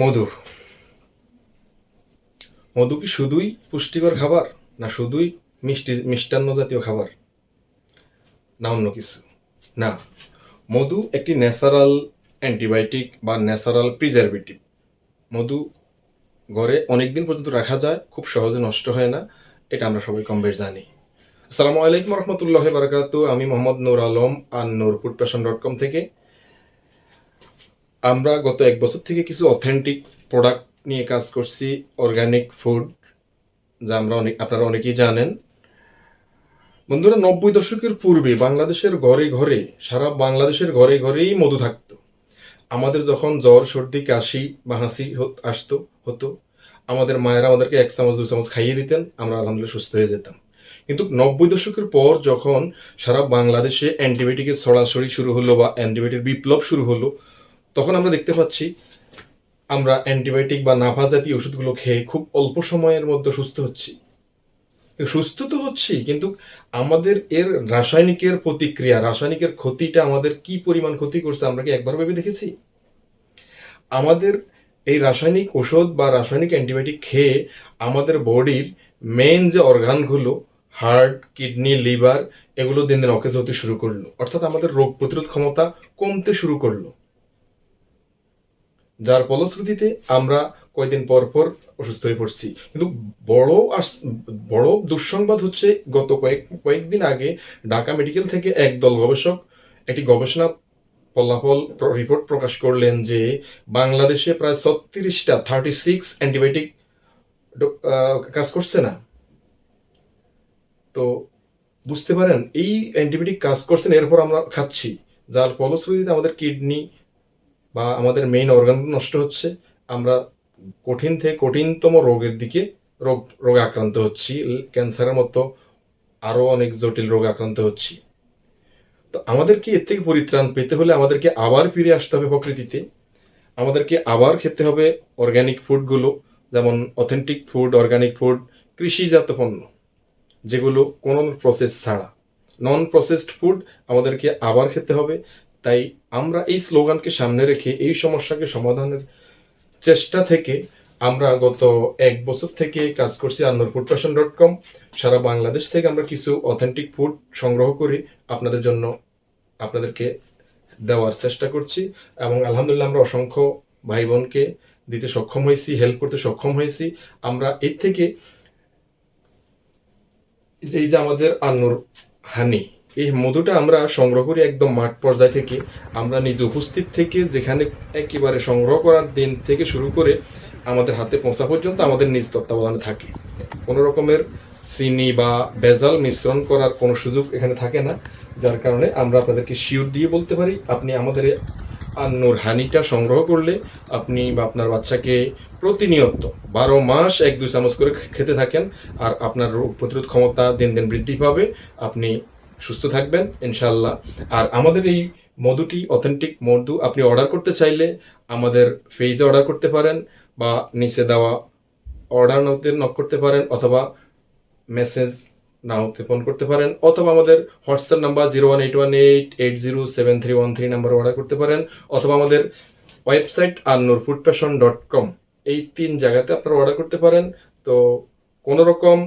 মধু। মধু কি শুধুই পুষ্টিকর খাবার, না শুধুই মিষ্টি, মিষ্টান্ন জাতীয় খাবার? না, অন্য কিছু। না, মধু একটি ন্যাচারাল অ্যান্টিবায়োটিক বা ন্যাচারাল প্রিজারভেটিভ মধু ঘরে অনেক দিন পর্যন্ত রাখা যায়, খুব সহজে নষ্ট হয় না, এটা আমরা সবাই কম বেশ জানি। আসসালামু আলাইকুম রহমতুল্লাহ বারাকাতু আমি মোহাম্মদ নূর আলম, আর নূর ফুড ডট কম থেকে আমরা গত এক বছর থেকে কিছু অথেন্টিক প্রোডাক্ট নিয়ে কাজ করছি অর্গানিক ফুড যা আমরা অনেক, আপনারা অনেকেই জানেন। বন্ধুরা, নব্বই দশকের পূর্বে বাংলাদেশের ঘরে ঘরে, সারা বাংলাদেশের ঘরে ঘরেই মধু থাকতো। আমাদের যখন জ্বর, সর্দি, কাশি বা হাসি আসতো, হতো, আমাদের মায়েরা আমাদেরকে এক চামচ, দু চামচ খাইয়ে দিতেন, আমরা আলহামদুলিল্লাহ সুস্থ হয়ে যেতাম। কিন্তু নব্বই দশকের পর যখন সারা বাংলাদেশে অ্যান্টিবায়োটিকের ছড়াছড়ি শুরু হলো বা অ্যান্টিবায়োটিক বিপ্লব শুরু হলো তখন আমরা দেখতে পাচ্ছি, আমরা অ্যান্টিবায়োটিক বা নাফা জাতীয় ওষুধগুলো খেয়ে খুব অল্প সময়ের মধ্যে সুস্থ হচ্ছি। সুস্থ তো হচ্ছি, কিন্তু আমাদের এর রাসায়নিকের প্রতিক্রিয়া, রাসায়নিকের ক্ষতিটা আমাদের কি পরিমাণ ক্ষতি করছে আমরা কি একবার ভেবে দেখেছি? আমাদের এই রাসায়নিক ওষুধ বা রাসায়নিক অ্যান্টিবায়োটিক খেয়ে আমাদের বডির মেন যে অর্গানগুলো হার্ট কিডনি লিভার এগুলো দিন দিন অকেজ হতে শুরু করল। অর্থাৎ আমাদের রোগ প্রতিরোধ ক্ষমতা কমতে শুরু করল। যার ফলশ্রুতিতে আমরা কয়েকদিন পর পর অসুস্থ হয়ে পড়ছি। কিন্তু বড় আস- বড় দুঃসংবাদ হচ্ছে গত কয়েক, কয়েকদিন আগে ঢাকা মেডিকেল থেকে একদল গবেষক একটি গবেষণা ফলাফল রিপোর্ট প্রকাশ করলেন যে বাংলাদেশে প্রায় ছত্রিশটা থার্টি সিক্স অ্যান্টিবায়োটিক কাজ করছে না। তো বুঝতে পারেন, এই অ্যান্টিবায়োটিক কাজ করছে না, এরপর আমরা খাচ্ছি, যার ফলশ্রুতিতে আমাদের কিডনি বা আমাদের মেইন অর্গানগুলো নষ্ট হচ্ছে, আমরা কঠিন থেকে কঠিনতম রোগের দিকে রোগ, রোগে আক্রান্ত হচ্ছি। ক্যান্সারের মতো আরও অনেক জটিল রোগে আক্রান্ত হচ্ছি। তো আমাদেরকে এর থেকে পরিত্রাণ পেতে হলে আমাদেরকে আবার ফিরে আসতে হবে প্রকৃতিতে। আমাদেরকে আবার খেতে হবে অর্গ্যানিক ফুডগুলো যেমন অথেন্টিক ফুড অর্গানিক ফুড কৃষিজাত পণ্য, যেগুলো কোনো প্রসেস ছাড়া। নন প্রসেসড ফুড আমাদেরকে আবার খেতে হবে। তাই আমরা এই স্লোগানকে সামনে রেখে এই সমস্যাকে সমাধানের চেষ্টা থেকে আমরা গত এক বছর থেকে কাজ করছি Annur food fashion dot com. সারা বাংলাদেশ থেকে আমরা কিছু অথেন্টিক ফুড সংগ্রহ করি আপনাদের জন্য আপনাদেরকে দেওয়ার চেষ্টা করছি এবং আলহামদুলিল্লাহ আমরা অসংখ্য ভাই বোনকে দিতে সক্ষম হয়েছি হেল্প করতে সক্ষম হয়েছি। আমরা এর থেকে এই যে আমাদের আন্নুর হানি এই মধুটা আমরা সংগ্রহ করি একদম মাঠ পর্যায় থেকে। আমরা নিজে উপস্থিত থেকে যেখানে একেবারে সংগ্রহ করার দিন থেকে শুরু করে আমাদের হাতে পৌঁছা পর্যন্ত আমাদের নিজ তত্ত্বাবধানে থাকে। কোনো রকমের চিনি বা ভেজাল মিশ্রণ করার কোনো সুযোগ এখানে থাকে না, যার কারণে আমরা আপনাদেরকে শিওর দিয়ে বলতে পারি, আপনি আমাদের আন্নুর হানিটা সংগ্রহ করলে আপনি বা আপনার বাচ্চাকে প্রতিনিয়ত বারো মাস এক দুই চামচ করে খেতে থাকেন, আর আপনার রোগ প্রতিরোধ ক্ষমতা দিন দিন বৃদ্ধি পাবে। আপনি সুস্থ থাকবেন ইনশাল্লাহ আর আমাদের এই মধুটি অথেন্টিক মধু, আপনি অর্ডার করতে চাইলে আমাদের পেজে অর্ডার করতে পারেন বা নিচে দেওয়া অর্ডার নতে নক করতে পারেন অথবা মেসেজ নাওতে ফোন করতে পারেন অথবা আমাদের WhatsApp number zero one eight one eight eight zero seven three one three নাম্বারে অর্ডার করতে পারেন অথবা আমাদের website Annur food passion dot com এই তিন জায়গাতে আপনারা অর্ডার করতে পারেন। তো কোনো রকম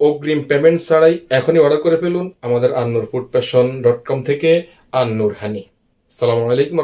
অগ্রিম পেমেন্ট ছাড়াই এখনই অর্ডার করে ফেলুন আমাদের Annur food passion dot com থেকে আন্নুর হানি। সালামু আলাইকুম